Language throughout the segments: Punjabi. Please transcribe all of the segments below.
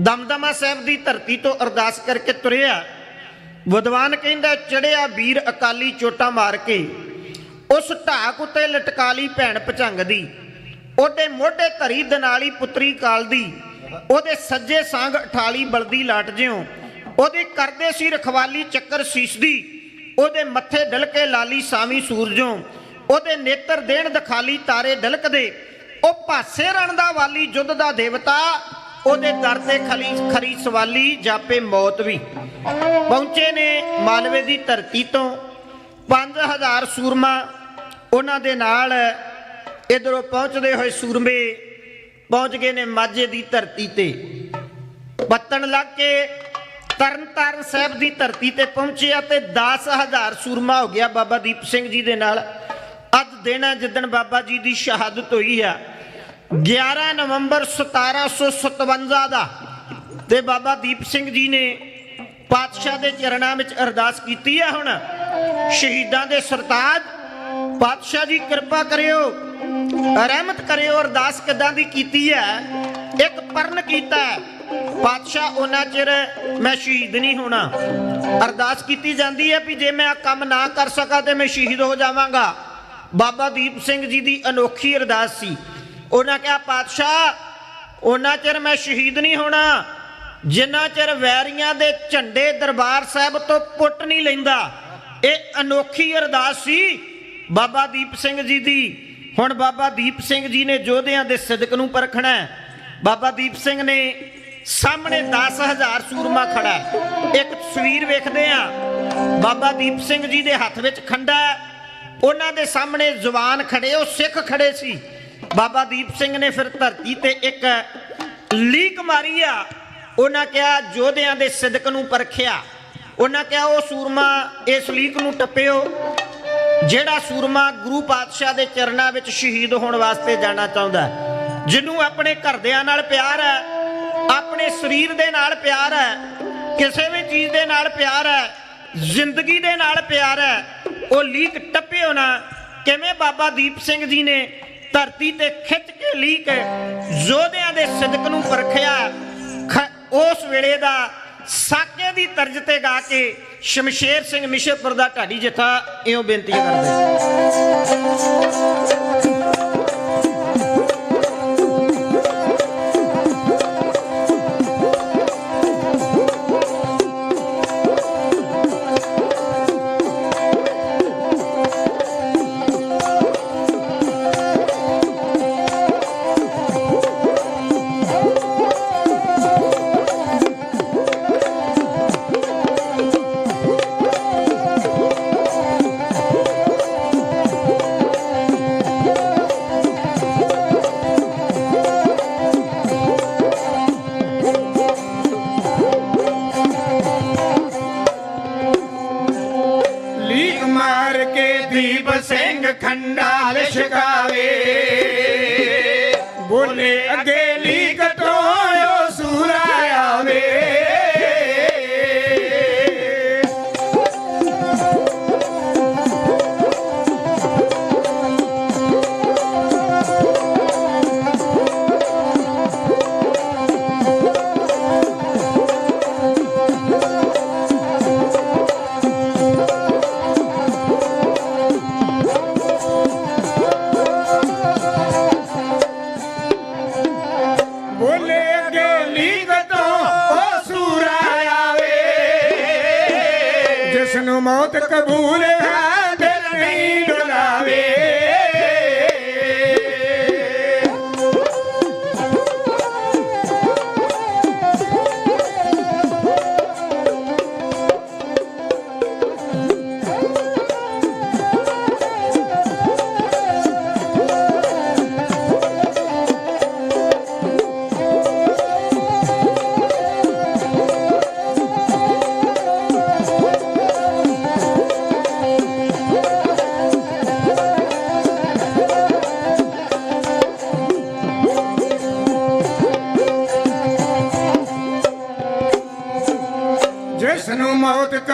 ਦਮਦਮਾ ਸਾਹਿਬ ਦੀ ਧਰਤੀ ਤੋਂ ਅਰਦਾਸ ਕਰਕੇ ਤੁਰਿਆ। ਵਿਦਵਾਨ ਕਹਿੰਦਾ, ਚੜਿਆ ਵੀਰ ਅਕਾਲੀ ਚੋਟਾ ਮਾਰ ਕੇ, ਉਸ ਢਾਕ ਉੱਤੇ ਲਟਕਾਲੀ ਭੈਣ ਪਚੰਗ ਦੀ। ਉਹਦੇ ਮੋਢੇ ਧਰੀ ਦਨਾਲੀ ਪੁੱਤਰੀ ਕਾਲ ਦੀ। ਉਹਦੇ ਸੱਜੇ ਸੰਗ ਅਠਾਲੀ ਬਲਦੀ ਲਾਟ ਜਿਉ। ਉਹਦੀ ਕਰਦੇ ਸੀ ਰਖਵਾਲੀ ਚੱਕਰ ਸੀਸ ਦੀ। ਉਹਦੇ ਮੱਥੇ ਡਲਕੇ ਲਾਲੀ ਸਾਵੀ ਸੂਰਜੋਂ। ਉਹਦੇ ਨੇਤਰ ਦੇਣ ਦਿਖਾਲੀ ਤਾਰੇ ਡਲਕਦੇ। ਉਹ ਪਾਸੇ ਰਣ ਦਾ ਵਾਲੀ ਜੁੱਧ ਦਾ ਦੇਵਤਾ ਉਹਦੇ ਦਰ ਤੇ ਖਲੀ ਖਰੀ ਸਵਾਲੀ, ਜਾਪੇ ਮੌਤ ਵੀ। ਪਹੁੰਚੇ ਨੇ ਮਾਲਵੇ ਦੀ ਧਰਤੀ ਤੋਂ। 5000 ਸੂਰਮਾ ਉਹਨਾਂ ਦੇ ਨਾਲ ਇਧਰੋਂ ਪਹੁੰਚਦੇ ਹੋਏ ਸੂਰਮੇ ਪਹੁੰਚ ਗਏ ਨੇ ਮਾਝੇ ਦੀ ਧਰਤੀ ਤੇ। ਬੱਤਣ ਲੱਗ ਕੇ ਤਰਨਤਾਰਨ ਸਾਹਿਬ ਦੀ ਧਰਤੀ ਤੇ ਪਹੁੰਚਿਆ ਤੇ 10000 ਸੂਰਮਾ ਹੋ ਗਿਆ ਬਾਬਾ ਦੀਪ ਸਿੰਘ ਜੀ ਦੇ ਨਾਲ। ਅੱਜ ਦਿਨ ਜਿੱਦਣ ਬਾਬਾ ਜੀ ਦੀ ਸ਼ਹਾਦਤ ਹੋਈ ਆ। 11 ਨਵੰਬਰ 1757 ਦਾ ਤੇ ਬਾਬਾ ਦੀਪ ਸਿੰਘ ਜੀ ਨੇ ਪਾਤਸ਼ਾਹ ਦੇ ਚਰਨਾਂ ਵਿੱਚ ਅਰਦਾਸ ਕੀਤੀ ਆ ਹੁਣ। ਸ਼ਹੀਦਾਂ ਦੇ ਸਰਤਾਜ, ਪਾਤਸ਼ਾਹ ਜੀ ਕਿਰਪਾ ਕਰਿਓ, ਰਹਿਮਤ ਕਰਿਓ, ਅਰਦਾਸ ਕਿਦਾਂ ਦੀ ਕੀਤੀ ਹੈ ਇੱਕ ਪਰਨ ਕੀਤਾ ਪਾਤਸ਼ਾਹ ਉਹਨਾਂ ਚਿਰ ਮੈਂ ਸ਼ਹੀਦ ਨਹੀਂ ਹੋਣਾ। ਅਰਦਾਸ ਕੀਤੀ ਜਾਂਦੀ ਹੈ ਵੀ ਜੇ ਮੈਂ ਆ ਕੰਮ ਨਾ ਕਰ ਸਕਾਂ ਤੇ ਮੈਂ ਸ਼ਹੀਦ ਹੋ ਜਾਵਾਂਗਾ। ਬਾਬਾ ਦੀਪ ਸਿੰਘ ਜੀ ਦੀ ਅਨੋਖੀ ਅਰਦਾਸ ਸੀ। ਉਹਨਾਂ ਕਿਹਾ, ਪਾਤਸ਼ਾਹ, ਉਹਨਾਂ ਚਿਰ ਮੈਂ ਸ਼ਹੀਦ ਨਹੀਂ ਹੋਣਾ। ਜਿੰਨਾ ਚਿਰ ਵੈਰੀਆਂ ਦੇ ਝੰਡੇ ਦਰਬਾਰ ਸਾਹਿਬ ਤੋਂ ਪੁੱਟ ਨਹੀਂ ਲੈਂਦਾ, ਇਹ ਅਨੋਖੀ ਅਰਦਾਸ ਸੀ ਬਾਬਾ ਦੀਪ ਸਿੰਘ ਜੀ ਦੀ। ਹੁਣ ਬਾਬਾ ਦੀਪ ਸਿੰਘ ਜੀ ਨੇ ਯੋਧਿਆਂ ਦੇ ਸਿਦਕ ਨੂੰ ਪਰਖਣਾ ਬਾਬਾ ਦੀਪ ਸਿੰਘ ਨੇ ਸਾਹਮਣੇ 10000 ਸੂਰਮਾ ਖੜਾ ਇੱਕ ਤਸਵੀਰ ਵੇਖਦੇ ਆ ਬਾਬਾ ਦੀਪ ਸਿੰਘ ਜੀ ਦੇ ਹੱਥ ਵਿੱਚ ਖੰਡਾ ਉਹਨਾਂ ਦੇ ਸਾਹਮਣੇ ਜਵਾਨ ਖੜੇ, ਉਹ ਸਿੱਖ ਖੜੇ ਸੀ। ਬਾਬਾ ਦੀਪ ਸਿੰਘ ਨੇ ਫਿਰ ਧਰਤੀ ਤੇ ਇੱਕ ਲੀਕ ਮਾਰੀ ਆ। ਉਹਨਾਂ ਕਿਹਾ ਯੋਧਿਆਂ ਦੇ ਸਿਦਕ ਨੂੰ ਪਰਖਿਆ। ਉਹਨਾਂ ਕਿਹਾ ਉਹ ਸੂਰਮਾ ਇਸ ਲੀਕ ਨੂੰ ਟੱਪਿਓ, ਜਿਹੜਾ ਸੂਰਮਾ ਗੁਰੂ ਪਾਤਸ਼ਾਹ ਦੇ ਚਰਨਾਂ ਵਿੱਚ ਸ਼ਹੀਦ ਹੋਣ ਵਾਸਤੇ ਜਾਣਾ ਚਾਹੁੰਦਾ ਜਿਹਨੂੰ ਆਪਣੇ ਘਰਦਿਆਂ ਨਾਲ ਪਿਆਰ ਹੈ, ਆਪਣੇ ਸਰੀਰ ਦੇ ਨਾਲ ਪਿਆਰ ਹੈ, ਕਿਸੇ ਵੀ ਚੀਜ਼ ਦੇ ਨਾਲ ਪਿਆਰ ਹੈ, ਜ਼ਿੰਦਗੀ ਦੇ ਨਾਲ ਪਿਆਰ ਹੈ, ਉਹ ਲੀਕ ਟੱਪਿਓ ਨਾ। ਕਿਵੇਂ ਬਾਬਾ ਦੀਪ ਸਿੰਘ ਜੀ ਨੇ ਧਰਤੀ ਤੇ ਖਿੱਚ ਕੇ ਲੀਕ ਯੋਧਿਆਂ ਦੇ ਸਿਦਕ ਨੂੰ ਪਰਖਿਆ ਉਸ ਵੇਲੇ ਦਾ ਸਾਕੇ ਦੀ ਤਰਜ ਤੇ ਗਾ ਕੇ ਸ਼ਮਸ਼ੇਰ ਸਿੰਘ ਮਿਸ਼ਰਪੁਰ ਦਾ ਢਾਡੀ ਜਥਾ ਇਉਂ ਬੇਨਤੀ ਕਰਦਾ। ਦੀਪ ਸਿੰਘ ਖੰਡਾਲ ਛਕਾਵੇ ਬੋਲੇ ਅੱਗੇ ਲੀਕ ਜਿਸ ਨੂੰ ਮੌਤ ਕਬੂਲ ਹੈ ਦਿਲ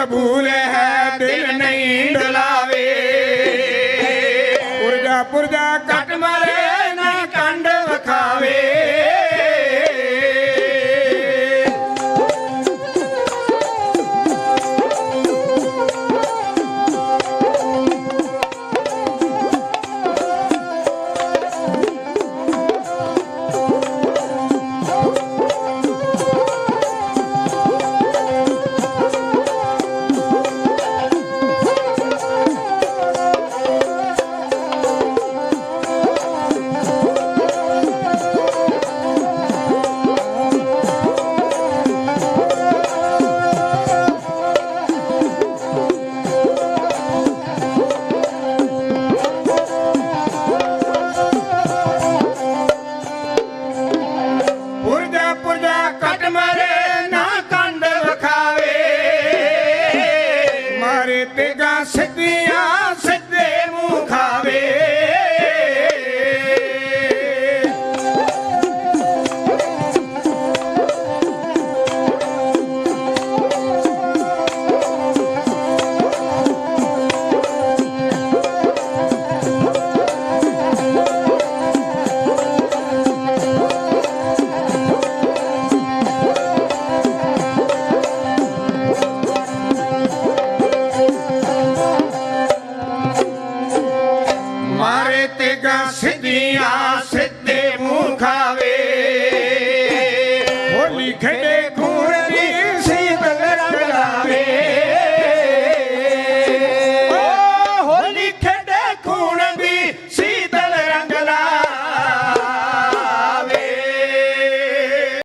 ਕਬੂਲ ਹੈ ਦਿਲ ਨਹੀਂ ਡੁਲਾਵੇ। ਪੁਰਜਾ ਪੁਰਜਾ ਕੱਟ ਮਾਰੇ ਨਾ ਕੰਡ ਵਖਾਵੇ।